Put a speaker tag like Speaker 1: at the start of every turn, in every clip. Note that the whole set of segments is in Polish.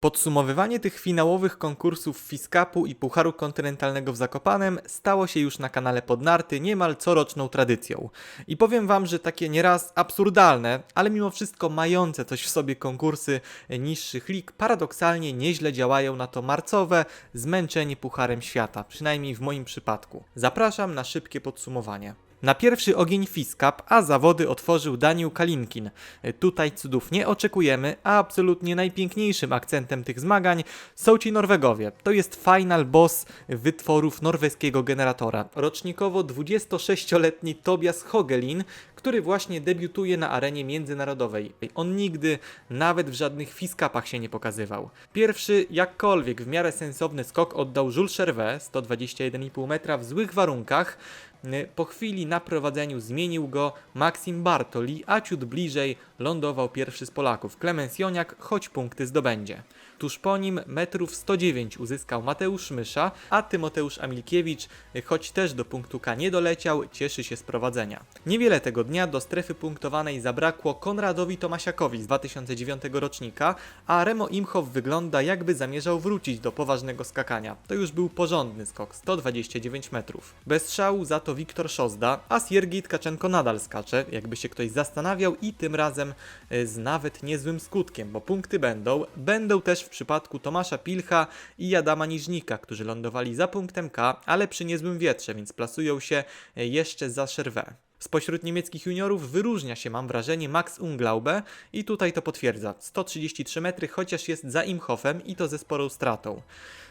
Speaker 1: Podsumowywanie tych finałowych konkursów Fiskapu i Pucharu Kontynentalnego w Zakopanem stało się już na kanale Podnarty niemal coroczną tradycją. I powiem wam, że takie nieraz absurdalne, ale mimo wszystko mające coś w sobie konkursy niższych lig paradoksalnie nieźle działają na to marcowe zmęczenie Pucharem Świata, przynajmniej w moim przypadku. Zapraszam na szybkie podsumowanie. Na pierwszy ogień Fiskap, a zawody otworzył Daniel Kalinkin. Tutaj cudów nie oczekujemy, a absolutnie najpiękniejszym akcentem tych zmagań są ci Norwegowie. To jest final boss wytworów norweskiego generatora. Rocznikowo 26-letni Tobias Hogelin, który właśnie debiutuje na arenie międzynarodowej. On nigdy, nawet w żadnych fiskapach się nie pokazywał. Pierwszy, jakkolwiek w miarę sensowny skok oddał Jules Chervet, 121,5 metra w złych warunkach. Po chwili na prowadzeniu zmienił go Maksim Bartoli, a ciut bliżej lądował pierwszy z Polaków, Klemens Joniak, choć punkty zdobędzie. Tuż po nim metrów 109 uzyskał Mateusz Mysza, a Tymoteusz Amilkiewicz, choć też do punktu K nie doleciał, cieszy się z prowadzenia. Niewiele tego dnia do strefy punktowanej zabrakło Konradowi Tomasiakowi z 2009 rocznika, a Remo Imhoff wygląda jakby zamierzał wrócić do poważnego skakania. To już był porządny skok, 129 metrów. Bez szału za to Wiktor Szozda, a Siergiej Tkaczenko nadal skacze, jakby się ktoś zastanawiał i tym razem y, z nawet niezłym skutkiem, bo punkty będą. Będą też w przypadku Tomasza Pilcha i Adama Niżnika, którzy lądowali za punktem K, ale przy niezłym wietrze, więc plasują się y, jeszcze za Chervet. Spośród niemieckich juniorów wyróżnia się, mam wrażenie, Max Unglaube i tutaj to potwierdza. 133 metry, chociaż jest za Imhoffem i to ze sporą stratą.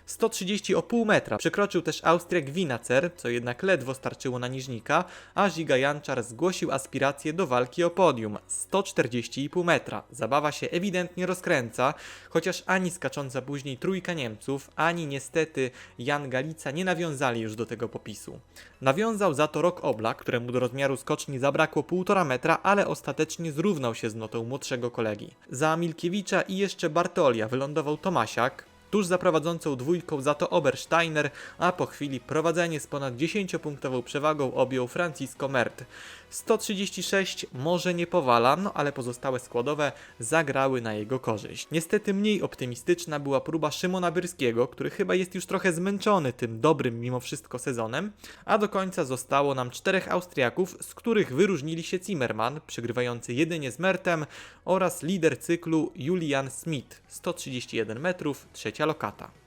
Speaker 1: 130,5 metra przekroczył też Austriak Winacer, co jednak ledwo starczyło na niżnika, a Ziga Janczar zgłosił aspiracje do walki o podium 140,5 metra. Zabawa się ewidentnie rozkręca, chociaż ani skacząca później trójka Niemców, ani niestety Jan Galica nie nawiązali już do tego popisu. Nawiązał za to Rok Oblak, któremu do rozmiaru skoczni zabrakło 1,5 metra, ale ostatecznie zrównał się z notą młodszego kolegi. Za Milkiewicza i jeszcze Bartolia wylądował Tomasiak, Tuż za prowadzącą dwójką za to Obersteiner, a po chwili prowadzenie z ponad 10-punktową przewagą objął Francisco Mert. 136 może nie powala, no ale pozostałe składowe zagrały na jego korzyść. Niestety mniej optymistyczna była próba Szymona Byrskiego, który chyba jest już trochę zmęczony tym dobrym mimo wszystko sezonem, a do końca zostało nam czterech Austriaków, z których wyróżnili się Zimmerman, przegrywający jedynie z Mertem, oraz lider cyklu Julian Smith, 131 metrów, trzecia lokata.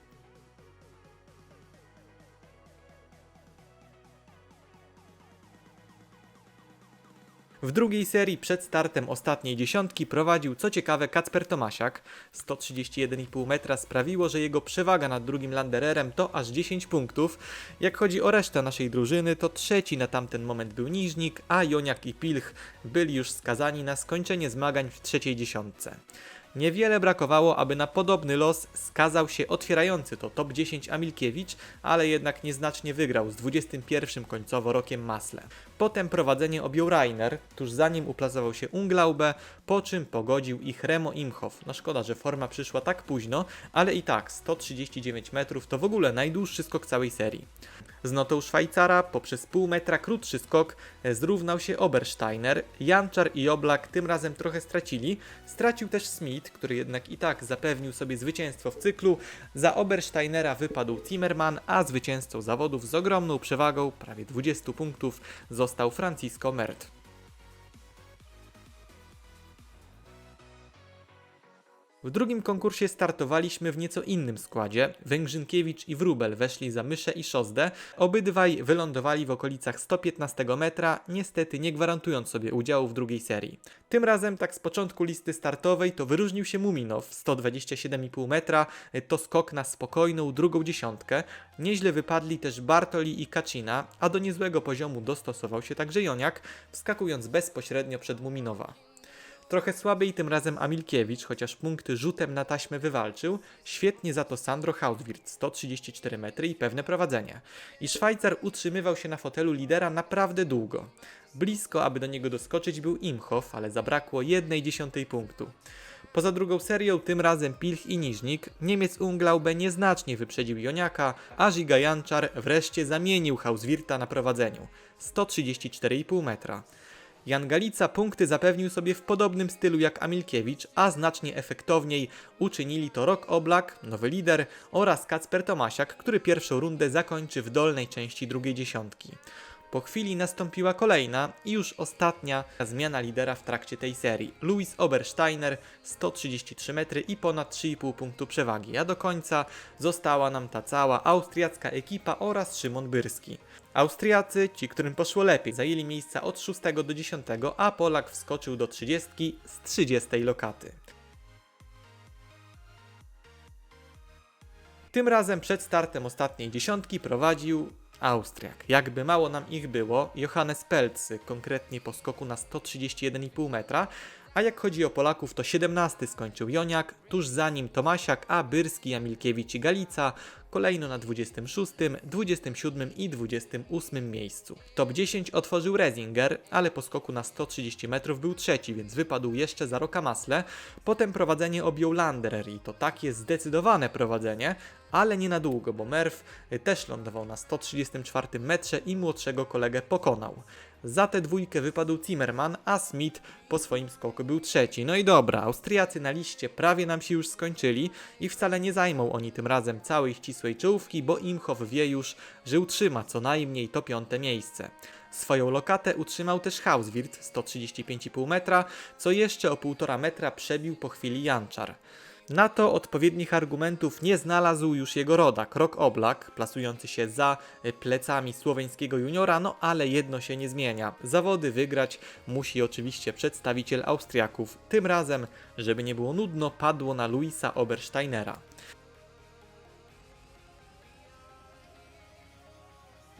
Speaker 1: W drugiej serii przed startem ostatniej dziesiątki prowadził co ciekawe Kacper Tomasiak. 131,5 metra sprawiło, że jego przewaga nad drugim Landererem to aż 10 punktów. Jak chodzi o resztę naszej drużyny, to trzeci na tamten moment był Niżnik, a Joniak i Pilch byli już skazani na skończenie zmagań w trzeciej dziesiątce. Niewiele brakowało, aby na podobny los skazał się otwierający to top 10 Amilkiewicz, ale jednak nieznacznie wygrał z 21 końcowo rokiem Masle. Potem prowadzenie objął Rainer, tuż za nim uplasował się Unglaube, po czym pogodził ich Remo Imhoff. No szkoda, że forma przyszła tak późno, ale i tak 139 metrów to w ogóle najdłuższy skok całej serii. Z notą Szwajcara poprzez pół metra krótszy skok zrównał się Obersteiner. Janczar i Oblak tym razem trochę stracili. Stracił też Smith, który jednak i tak zapewnił sobie zwycięstwo w cyklu. Za Obersteinera wypadł Zimmerman, a zwycięzcą zawodów z ogromną przewagą, prawie 20 punktów, został Francisco Mert. W drugim konkursie startowaliśmy w nieco innym składzie. Węgrzynkiewicz i Wróbel weszli za Myszę i Szozdę. Obydwaj wylądowali w okolicach 115 metra, niestety nie gwarantując sobie udziału w drugiej serii. Tym razem, tak z początku listy startowej, to wyróżnił się Muminow 127,5 metra, to skok na spokojną drugą dziesiątkę. Nieźle wypadli też Bartoli i Kacina, a do niezłego poziomu dostosował się także Joniak, wskakując bezpośrednio przed Muminowa. Trochę słabiej tym razem Amilkiewicz, chociaż punkty rzutem na taśmę wywalczył. Świetnie za to Sandro Hautwirth, 134 metry i pewne prowadzenie. I Szwajcar utrzymywał się na fotelu lidera naprawdę długo. Blisko, aby do niego doskoczyć był Imhoff, ale zabrakło jednej dziesiątej punktu. Poza drugą serią, tym razem Pilch i Niżnik, Niemiec Unglaube nieznacznie wyprzedził Joniaka, a Ziga Janczar wreszcie zamienił Hauswirta na prowadzeniu. 134,5 metra. Jan Galica punkty zapewnił sobie w podobnym stylu jak Amilkiewicz, a znacznie efektowniej uczynili to Rok Oblak, nowy lider, oraz Kacper Tomasiak, który pierwszą rundę zakończy w dolnej części drugiej dziesiątki. Po chwili nastąpiła kolejna i już ostatnia zmiana lidera w trakcie tej serii. Louis Obersteiner 133 metry i ponad 3,5 punktu przewagi, a do końca została nam ta cała austriacka ekipa oraz Szymon Byrski. Austriacy, ci którym poszło lepiej, zajęli miejsca od 6 do 10, a Polak wskoczył do 30 z 30 lokaty. Tym razem przed startem ostatniej dziesiątki prowadził Austriak. Jakby mało nam ich było, Johannes Pelcy, konkretnie po skoku na 131,5 metra, a jak chodzi o Polaków, to 17 skończył Joniak, tuż za nim Tomasiak, a Byrski, Jamilkiewicz i Galica kolejno na 26, 27 i 28 miejscu. Top 10 otworzył Rezinger, ale po skoku na 130 metrów był trzeci, więc wypadł jeszcze za Roka Masle. Potem prowadzenie objął Landerer i to takie zdecydowane prowadzenie, ale nie na długo, bo Merv też lądował na 134 metrze i młodszego kolegę pokonał. Za tę dwójkę wypadł Zimmerman, a Smith po swoim skoku był trzeci. No i dobra, Austriacy na liście prawie nam się już skończyli i wcale nie zajmą oni tym razem całej ścisłej czołówki, bo Imhoff wie już, że utrzyma co najmniej to piąte miejsce. Swoją lokatę utrzymał też Hauswirt 135,5 metra, co jeszcze o 1,5 metra przebił po chwili Janczar. Na to odpowiednich argumentów nie znalazł już jego rodak, Rok Oblak, plasujący się za plecami słoweńskiego juniora, no ale jedno się nie zmienia. Zawody wygrać musi oczywiście przedstawiciel Austriaków. Tym razem, żeby nie było nudno, padło na Luisa Obersteinera.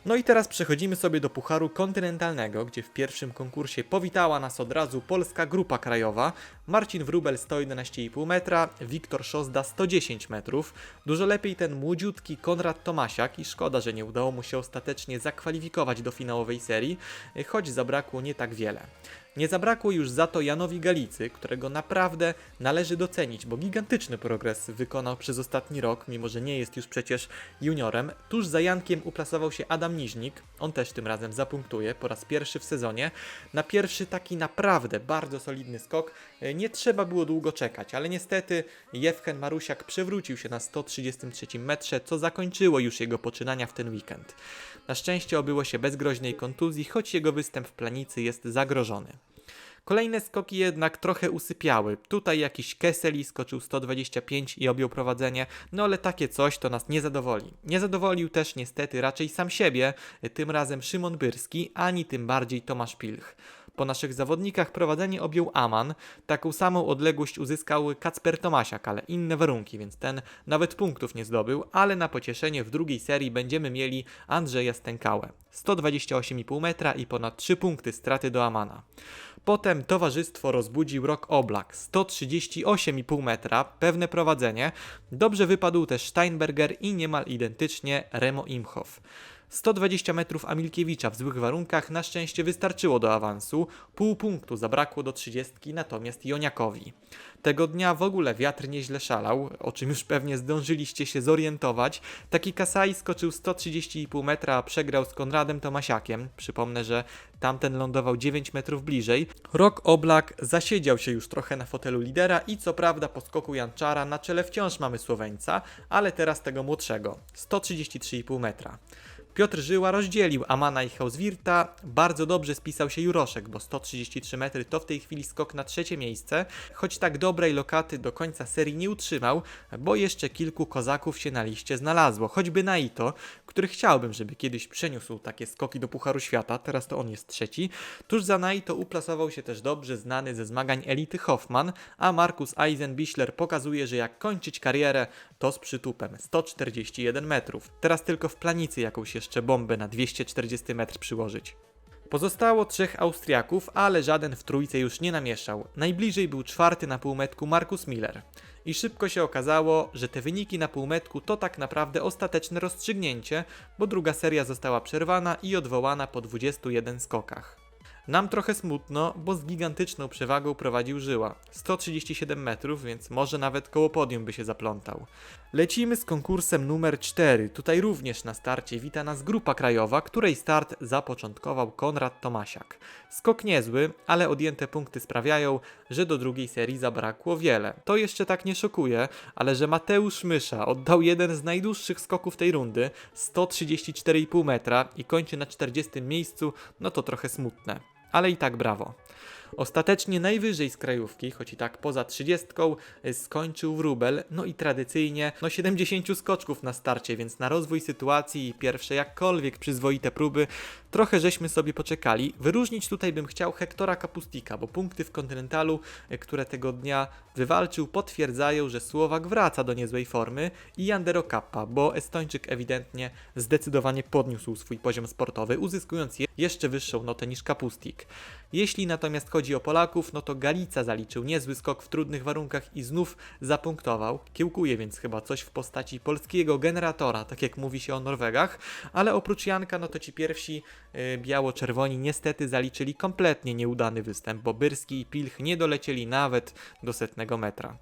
Speaker 1: No i teraz przechodzimy sobie do Pucharu Kontynentalnego, gdzie w pierwszym konkursie powitała nas od razu polska grupa krajowa. Marcin Wrubel 111,5 metra, Wiktor Szozda 110 metrów. Dużo lepiej ten młodziutki Konrad Tomasiak i szkoda, że nie udało mu się ostatecznie zakwalifikować do finałowej serii, choć zabrakło nie tak wiele. Nie zabrakło już za to Janowi Galicy, którego naprawdę należy docenić, bo gigantyczny progres wykonał przez ostatni rok, mimo że nie jest już przecież juniorem. Tuż za Jankiem uplasował się Adam Niźnik, on też tym razem zapunktuje po raz pierwszy w sezonie. Na pierwszy taki naprawdę bardzo solidny skok e, nie trzeba było długo czekać, ale niestety Jewchen Marusiak przewrócił się na 133 metrze, co zakończyło już jego poczynania w ten weekend. Na szczęście obyło się bez groźnej kontuzji, choć jego występ w planicy jest zagrożony. Kolejne skoki jednak trochę usypiały. Tutaj jakiś Kesseli skoczył 125 i objął prowadzenie, no ale takie coś to nas nie zadowoli. Nie zadowolił też niestety raczej sam siebie, tym razem Szymon Byrski, ani tym bardziej Tomasz Pilch. Po naszych zawodnikach prowadzenie objął Aman. Taką samą odległość uzyskał Kacper Tomasiak, ale inne warunki, więc ten nawet punktów nie zdobył, ale na pocieszenie w drugiej serii będziemy mieli Andrzeja Stękałę. 128,5 metra i ponad 3 punkty straty do Amana. Potem towarzystwo rozbudził Rok Oblak, 138,5 metra, pewne prowadzenie. Dobrze wypadł też Steinberger i niemal identycznie Remo Imhoff. 120 metrów Amilkiewicza w złych warunkach na szczęście wystarczyło do awansu, pół punktu zabrakło do 30, natomiast Joniakowi. Tego dnia w ogóle wiatr nieźle szalał, o czym już pewnie zdążyliście się zorientować. Taki Kasai skoczył 130,5 metra, a przegrał z Konradem Tomasiakiem. Przypomnę, że tamten lądował 9 metrów bliżej. Rok Oblak zasiedział się już trochę na fotelu lidera i co prawda po skoku Janczara na czele wciąż mamy Słoweńca, ale teraz tego młodszego. 133,5 metra. Piotr Żyła rozdzielił Amana i Hauswirta. Bardzo dobrze spisał się Juroszek, bo 133 metry to w tej chwili skok na trzecie miejsce, choć tak dobrej lokaty do końca serii nie utrzymał, bo jeszcze kilku kozaków się na liście znalazło, choćby Naito, który chciałbym, żeby kiedyś przeniósł takie skoki do Pucharu Świata, teraz to on jest trzeci. Tuż za Naito uplasował się też dobrze znany ze zmagań elity Hoffman, a Markus Eisenbichler pokazuje, że jak kończyć karierę, to z przytupem 141 metrów. Teraz tylko w planicy jakąś jeszcze bombę na 240 metr przyłożyć. Pozostało trzech Austriaków, ale żaden w trójce już nie namieszał. Najbliżej był czwarty na półmetku Markus Miller. I szybko się okazało, że te wyniki na półmetku to tak naprawdę ostateczne rozstrzygnięcie, bo druga seria została przerwana i odwołana po 21 skokach. Nam trochę smutno, bo z gigantyczną przewagą prowadził Żyła. 137 metrów, więc może nawet koło podium by się zaplątał. Lecimy z konkursem numer 4. Tutaj również na starcie wita nas grupa krajowa, której start zapoczątkował Konrad Tomasiak. Skok niezły, ale odjęte punkty sprawiają, że do drugiej serii zabrakło wiele. To jeszcze tak nie szokuje, ale że Mateusz Mysza oddał jeden z najdłuższych skoków tej rundy, 134,5 metra i kończy na 40 miejscu, no to trochę smutne. Ale i tak brawo. Ostatecznie najwyżej z krajówki, choć i tak poza 30, y, skończył wróbel, no i tradycyjnie no 70 skoczków na starcie, więc na rozwój sytuacji i pierwsze jakkolwiek przyzwoite próby trochę żeśmy sobie poczekali. Wyróżnić tutaj bym chciał Hektora Kapustika, bo punkty w kontynentalu, y, które tego dnia wywalczył, potwierdzają, że Słowak wraca do niezłej formy i Yandero Kappa, bo Estończyk ewidentnie zdecydowanie podniósł swój poziom sportowy, uzyskując je- jeszcze wyższą notę niż Kapustik. Jeśli natomiast chodzi o Polaków, no to Galica zaliczył niezły skok w trudnych warunkach i znów zapunktował. Kiełkuje więc chyba coś w postaci polskiego generatora, tak jak mówi się o Norwegach, ale oprócz Janka, no to ci pierwsi y, biało-czerwoni niestety zaliczyli kompletnie nieudany występ, bo Byrski i Pilch nie dolecieli nawet do setnego metra.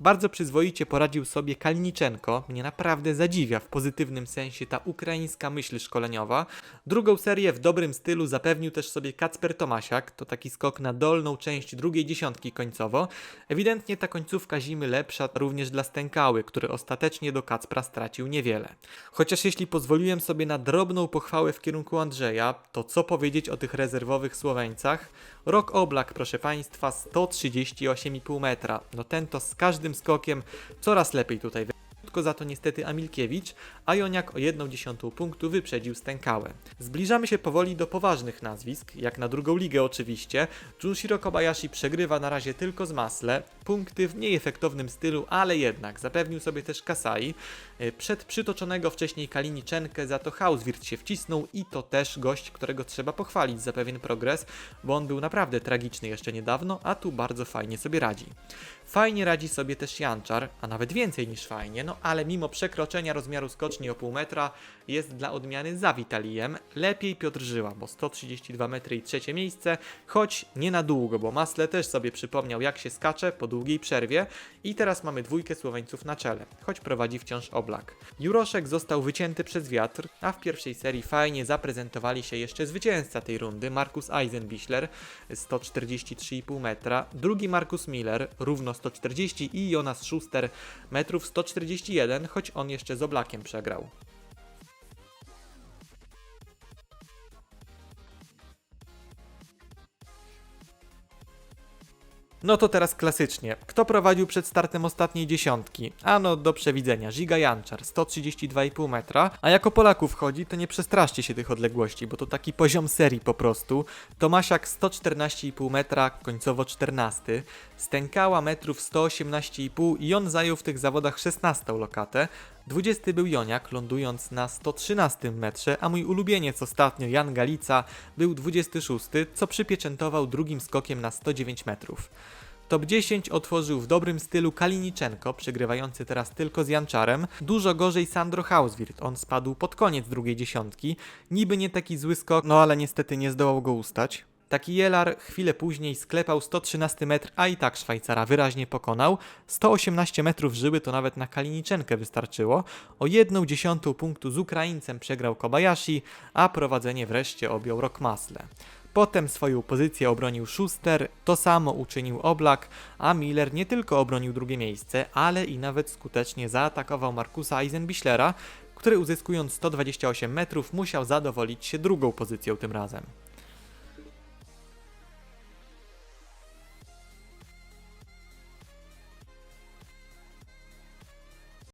Speaker 1: Bardzo przyzwoicie poradził sobie Kaliniczenko. Mnie naprawdę zadziwia w pozytywnym sensie ta ukraińska myśl szkoleniowa. Drugą serię w dobrym stylu zapewnił też sobie Kacper Tomasiak. To taki skok na dolną część drugiej dziesiątki końcowo. Ewidentnie ta końcówka zimy lepsza również dla Stękały, który ostatecznie do Kacpra stracił niewiele. Chociaż jeśli pozwoliłem sobie na drobną pochwałę w kierunku Andrzeja, to co powiedzieć o tych rezerwowych Słoweńcach? Rok Oblak, proszę Państwa, 138,5 metra. No ten to z każdym skokiem coraz lepiej tutaj tylko za to niestety Amilkiewicz, a Joniak o 1,1 punktu wyprzedził Stękałę. Zbliżamy się powoli do poważnych nazwisk, jak na drugą ligę oczywiście. Junshiro Kobayashi przegrywa na razie tylko z Masle, punkty w mniej efektownym stylu, ale jednak zapewnił sobie też Kasai. Y, Przed przytoczonego wcześniej Kaliniczenkę za to Hauswirth się wcisnął i to też gość, którego trzeba pochwalić za pewien progres, bo on był naprawdę tragiczny jeszcze niedawno, a tu bardzo fajnie sobie radzi. Fajnie radzi sobie też Janczar, a nawet więcej niż fajnie, no ale mimo przekroczenia rozmiaru skoczni o pół metra jest dla odmiany za Witalijem. Lepiej Piotr Żyła, bo 132 metry i trzecie miejsce, choć nie na długo, bo Masle też sobie przypomniał jak się skacze po długiej przerwie i teraz mamy dwójkę Słoweńców na czele, choć prowadzi wciąż Oblak. Juroszek został wycięty przez wiatr, a w pierwszej serii fajnie zaprezentowali się jeszcze zwycięzca tej rundy, Markus Eisenbichler, 143,5 metra, drugi Markus Miller, równo 140 i Jonas Schuster, metrów 141, choć on jeszcze z Oblakiem przegrał. No to teraz klasycznie. Kto prowadził przed startem ostatniej dziesiątki? Ano do przewidzenia. Giga Janczar, 132,5 metra. A jako Polaków wchodzi, to nie przestraszcie się tych odległości, bo to taki poziom serii po prostu. Tomasiak 114,5 metra, końcowo 14. Stękała metrów 118,5 i on zajął w tych zawodach 16 lokatę. 20 był Joniak, lądując na 113 metrze, a mój ulubieniec ostatnio, Jan Galica, był 26, co przypieczętował drugim skokiem na 109 metrów. Top 10 otworzył w dobrym stylu Kaliniczenko, przegrywający teraz tylko z Janczarem. Dużo gorzej Sandro Hauswirth, on spadł pod koniec drugiej dziesiątki. Niby nie taki zły skok, no ale niestety nie zdołał go ustać. Taki Jelar chwilę później sklepał 113 metr, a i tak Szwajcara wyraźnie pokonał. 118 metrów żyły to nawet na Kaliniczenkę wystarczyło. O jedną dziesiątą punktu z Ukraińcem przegrał Kobayashi, a prowadzenie wreszcie objął Rockmasle. Potem swoją pozycję obronił Schuster, to samo uczynił Oblak, a Miller nie tylko obronił drugie miejsce, ale i nawet skutecznie zaatakował Markusa Eisenbichlera, który uzyskując 128 metrów musiał zadowolić się drugą pozycją tym razem.